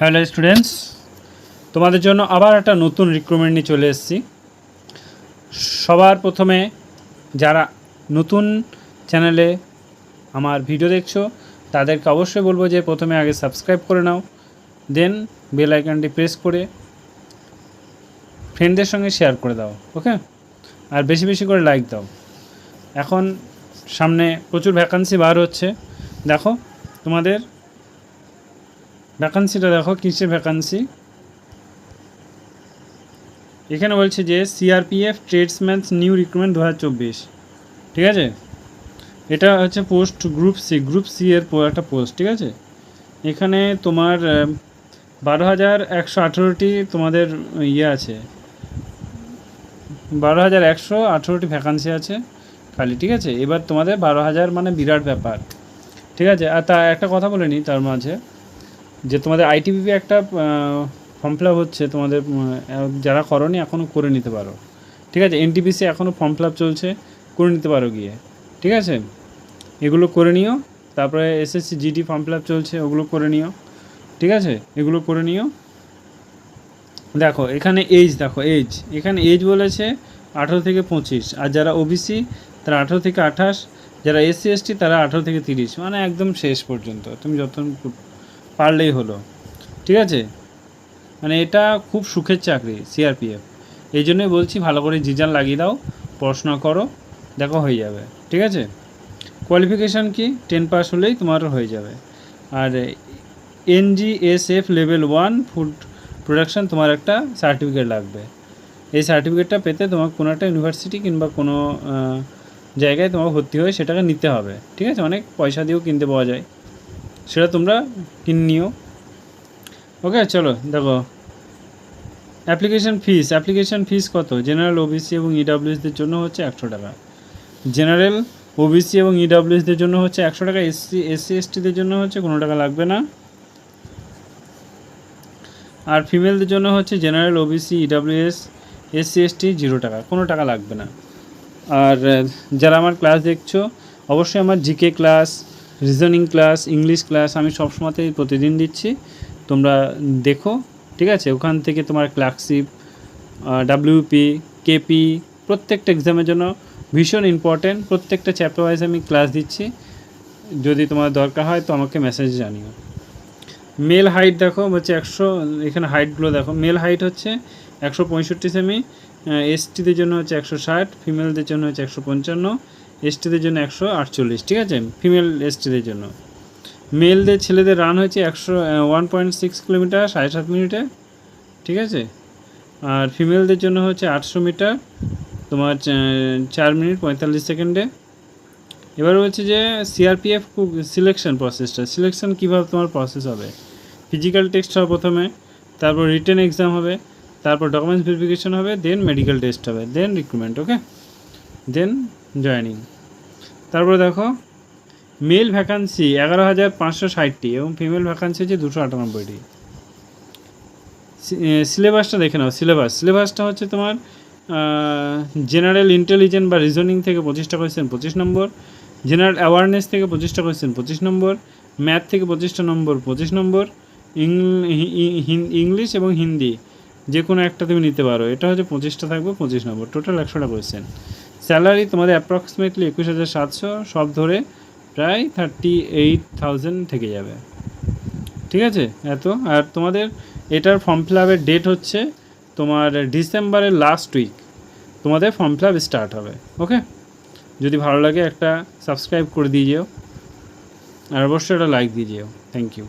Hello students, তোমাদের জন্য আবার একটা নতুন রিক্রুটমেন্ট নিয়ে চলে এসেছি। সবার প্রথমে যারা নতুন চ্যানেলে আমার ভিডিও দেখছ, তাদেরকে অবশ্যই বলব যে প্রথমে আগে সাবস্ক্রাইব করে নাও দেন বেল আইকনটি প্রেস করে ফ্রেন্ডদের সঙ্গে শেয়ার করে দাও ওকে আর বেশি বেশি করে লাইক দাও। এখন সামনে প্রচুর ভ্যাকান্সি বার হচ্ছে। দেখো, তোমাদের ভ্যাকান্সিটা দেখো, কিসের ভ্যাকান্সি এখানে বলছে যে সিআরপিএফ ট্রেডসম্যানস নিউ রিক্রুটমেন্ট দু হাজার চব্বিশ। ঠিক আছে? এটা হচ্ছে post group C group C এর একটা পোস্ট ঠিক আছে? এখানে তোমার বারো হাজার একশো আঠেরোটি তোমাদের ইয়ে আছে। বারো হাজার একশো আঠেরোটি ভ্যাকান্সি আছে খালি, ঠিক আছে? এবার তোমাদের বারো হাজার মানে বিরাট ব্যাপার। ঠিক আছে? আর তা একটা কথা বলে নিই তার মাঝে। যে তোমাদের আইটিবিপি একটা ফর্ম ফিল হচ্ছে, তোমাদের যারা করনি এখনও করে নিতে পারো। ঠিক আছে? এনটিপিসি এখনও ফর্ম ফিল চলছে, করে নিতে পারো গিয়ে। ঠিক আছে? এগুলো করে নিও, তারপরে এসএসসি জিডি ফর্ম ফিল চলছে, ওগুলো করে নিও। ঠিক আছে? এগুলো করে নিও। দেখো, এখানে এজ দেখো এজ এখানে এজ বলেছে আঠেরো থেকে পঁচিশ। আর যারা ওবিসি তারা আঠেরো থেকে আঠাশ। যারা এসসি এসটি তারা আঠেরো থেকে তিরিশ। মানে একদম শেষ পর্যন্ত। তুমি যত পারলেই হলো। ঠিক আছে? মানে এটা খুব সুখের চাকরি সিআরপিএফ এই জন্যই বলছি ভালো করে জিজান লাগিয়ে দাও, পড়াশোনা করো, দেখো হয়ে যাবে। ঠিক আছে? কোয়ালিফিকেশান কি? টেন পাস হলেই তোমার হয়ে যাবে। আর NGSF level one food production তোমার একটা সার্টিফিকেট লাগবে। এই সার্টিফিকেটটা পেতে তোমার কোনো একটা ইউনিভার্সিটি কিংবা কোনো জায়গায় তোমার ভর্তি হয়ে সেটাকে নিতে হবে। ঠিক আছে? অনেক পয়সা দিয়েও কিনতে পাওয়া যায়। সেটা তোমরা কিনে নিও। ওকে চলো, দেখো। অ্যাপ্লিকেশন ফিস অ্যাপ্লিকেশন ফিস কত? জেনারেল ওবিসি এবং ইডাব্লিউএসদের জন্য হচ্ছে একশো টাকা। জেনারেল ওবিসি এবং ইডাব্লিউএসদের জন্য হচ্ছে একশো টাকা। এসসি এসসি এসটিদের জন্য হচ্ছে কোনো টাকা লাগবে না। আর ফিমেলদের জন্য হচ্ছে general OBC EWS SC ST zero টাকা। কোনো টাকা লাগবে না। আর যারা আমার ক্লাস দেখছ, অবশ্যই আমার GK class reasoning class English class আমি সবসময়তেই প্রতিদিন দিচ্ছি। তোমরা দেখো, ঠিক আছে? ওখান থেকে তোমার ক্লার্কশিপ ডাব্লিউপি কেপি প্রত্যেকটা এক্সামের জন্য ভীষণ ইম্পর্টেন্ট প্রত্যেকটা চ্যাপ্টার ওয়াইজ আমি ক্লাস দিচ্ছি। যদি তোমার দরকার হয় তো আমাকে মেসেজ জানিও। মেল হাইট দেখো, হচ্ছে একশো, এখানে হাইটগুলো দেখো। মেল হাইট হচ্ছে একশো পঁয়ষট্টি সেমি এসটিদের জন্য হচ্ছে একশো ষাট ফিমেলদের জন্য হচ্ছে একশো পঞ্চান্ন এসটিদের জন্য একশো আটচল্লিশ, ঠিক আছে? ফিমেল এসটিদের জন্য। মেলদের ছেলেদের রান হয়েছে একশো ওয়ান পয়েন্ট সিক্স কিলোমিটার, সাড়ে সাত মিনিটে, ঠিক আছে? আর ফিমেলদের জন্য হচ্ছে আটশো মিটার, তোমার চার মিনিট পঁয়তাল্লিশ সেকেন্ডে। এবার বলছে যে সিআরপিএফ সিলেকশন প্রসেসটা সিলেকশন কীভাবে তোমার প্রসেস হবে? ফিজিক্যাল টেস্ট হবে প্রথমে, তারপর রিটেন এক্সাম হবে, তারপর ডকুমেন্টস ভেরিফিকেশন হবে দেন মেডিকেল টেস্ট হবে দেন রিক্রুটমেন্ট ওকে দেন জয়েনিং। তারপর দেখো মেল ভ্যাকান্সি এগারো হাজার পাঁচশো ষাটটি এবং ফিমেল ভ্যাকান্সি হচ্ছে দুশো আটানব্বইটি। সিলেবাসটা দেখে নাও সিলেবাস সিলেবাসটা হচ্ছে তোমার জেনারেল ইন্টেলিজেন্স বা রিজনিং থেকে পঁচিশটা কোয়েশ্চেন পঁচিশ নম্বর জেনারেল অ্যাওয়ারনেস থেকে পঁচিশটা কোয়েশ্চেন পঁচিশ নম্বর ম্যাথ থেকে পঁচিশটা নম্বর পঁচিশ নম্বর ইংলিশ এবং হিন্দি যে কোনো একটা তুমি নিতে পারো। এটা হচ্ছে পঁচিশটা থাকবে পঁচিশ নম্বর টোটাল একশোটা কোয়েশ্চেন স্যালারি তোমাদের অ্যাপ্রক্সিমেটলি একুশ হাজার সাতশো, সব ধরে প্রায় থার্টি এইট থাউজেন্ড থেকে যাবে। ঠিক আছে? এত। আর তোমাদের এটার ফর্ম ফিল আপের ডেট হচ্ছে তোমার ডিসেম্বরের লাস্ট উইক তোমাদের ফর্ম ফিল আপ স্টার্ট হবে। ওকে যদি ভালো লাগে একটা সাবস্ক্রাইব করে দিয়ে যেও। আর অবশ্যই একটা লাইক দিয়ে যেও। Thank you